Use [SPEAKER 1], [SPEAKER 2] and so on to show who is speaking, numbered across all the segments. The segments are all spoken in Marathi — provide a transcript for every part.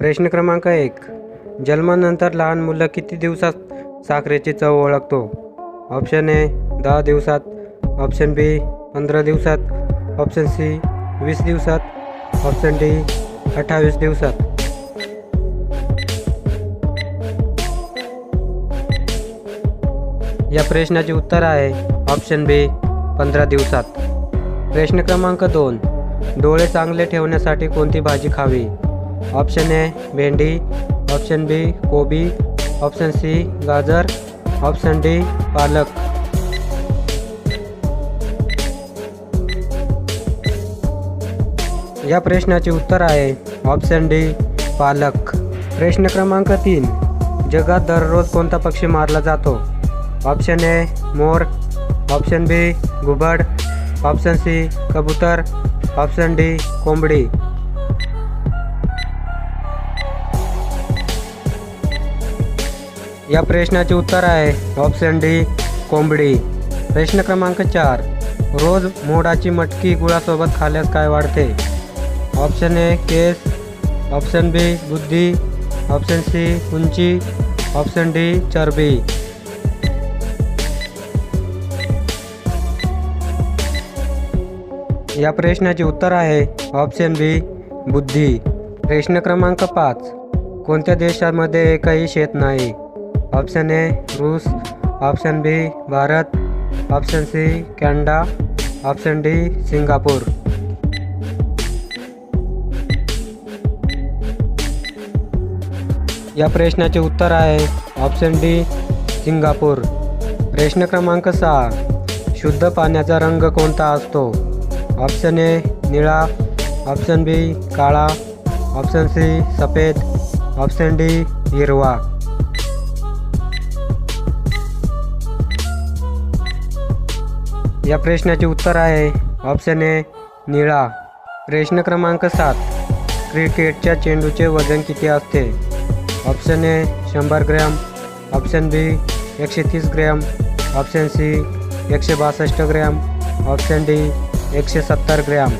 [SPEAKER 1] प्रश्न क्रमांक एक. जन्मानंतर लहान मुलं किती दिवसात साखरेची चव ओळखतो? ऑप्शन ए दहा दिवसात. ऑप्शन बी पंधरा दिवसात. ऑप्शन सी वीस दिवसात. ऑप्शन डी अठ्ठावीस दिवसात. या प्रश्नाचे उत्तर आहे ऑप्शन बी पंधरा दिवसात. प्रश्न क्रमांक दोन. डोळे चांगले ठेवण्यासाठी कोणती भाजी खावी? ऑप्शन ए भेंडी. ऑप्शन बी कोबी. ऑप्शन सी गाजर. ऑप्शन डी पालक. या प्रश्नाचे उत्तर आहे ऑप्शन डी पालक. प्रश्न क्रमांक तीन जगात दररोज कोणता पक्षी मारला जातो? ऑप्शन ए मोर. ऑप्शन बी घुबड ऑप्शन सी कबूतर. ऑप्शन डी कोंबडी. या प्रश्नाचे उत्तर आहे. ऑप्शन डी कोंबडी. प्रश्न क्रमांक चार. रोज मोडाची मटकी गुळासोबत खाल्यास काय वाढते? Option A case. Option B बुद्धी. ऑप्शन सी उंची. ऑप्शन डी चरबी. या प्रश्नाचे उत्तर आहे. ऑप्शन बी बुद्धी. प्रश्न क्रमांक पाच. कोणत्या देशामध्ये एकही शेत नाही? ऑप्शन ए रूस option B Bharat option C Canada option D Singapore. या प्रश्नाचे उत्तर आहे ऑप्शन डी सिंगापूर. प्रश्न क्रमांक सहा शुद्ध पाण्याचा रंग कोणता असतो? ऑप्शन ए निळा ऑप्शन बी काळा ऑप्शन सी सफेद ऑप्शन डी हिरवा. या प्रश्नाचे उत्तर आहे. ऑप्शन ए निळा. प्रश्न क्रमांक सात क्रिकेटच्या चेंडूचे वजन किती असते? ऑप्शन ए शंभर ग्रॅम. ऑप्शन बी एकशे तीस ग्रॅम. ऑप्शन सी एकशे बासष्ट ग्रॅम. ऑप्शन डी एकशे सत्तर ग्रॅम.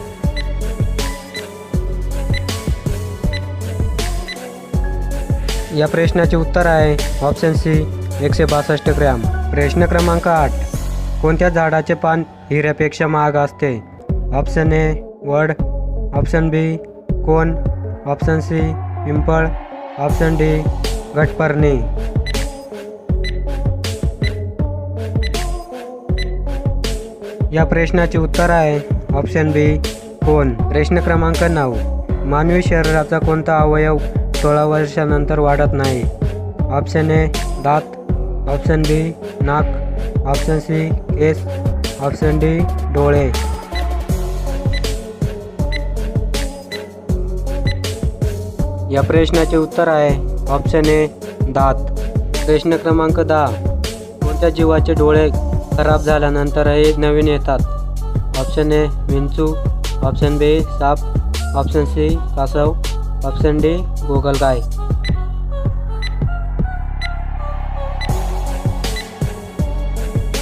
[SPEAKER 1] या प्रश्नाचे उत्तर आहे. ऑप्शन सी एकशे बासष्ट ग्रॅम. प्रश्न क्रमांक आठ कोणत्या झाडाचे पान हिऱ्यापेक्षा महाग असते? ऑप्शन ए वड. ऑप्शन बी कोण. ऑप्शन सी पिंपळ. ऑप्शन डी घटपर्णी. या प्रश्नाचे उत्तर आहे. ऑप्शन बी कोण. प्रश्न क्रमांक नऊ. मानवी शरीराचा कोणता अवयव सोळा वर्षानंतर वाढत नाही? ऑप्शन ए दात. ऑप्शन बी नाक. ऑप्शन सी केस. ऑप्शन डी डोळे. या प्रश्नाचे उत्तर आहे ऑप्शन ए दात. प्रश्न क्रमांक दहा. कोणत्या जीवाचे डोळे खराब झाल्यानंतरही नवीन येतात? ऑप्शन ए विंचू. ऑप्शन बी साप. ऑप्शन सी कासव. ऑप्शन डी गोगलगाय.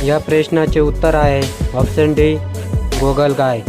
[SPEAKER 1] या प्रश्नाचे उत्तर आहे. ऑप्शन डी गोगलगाय.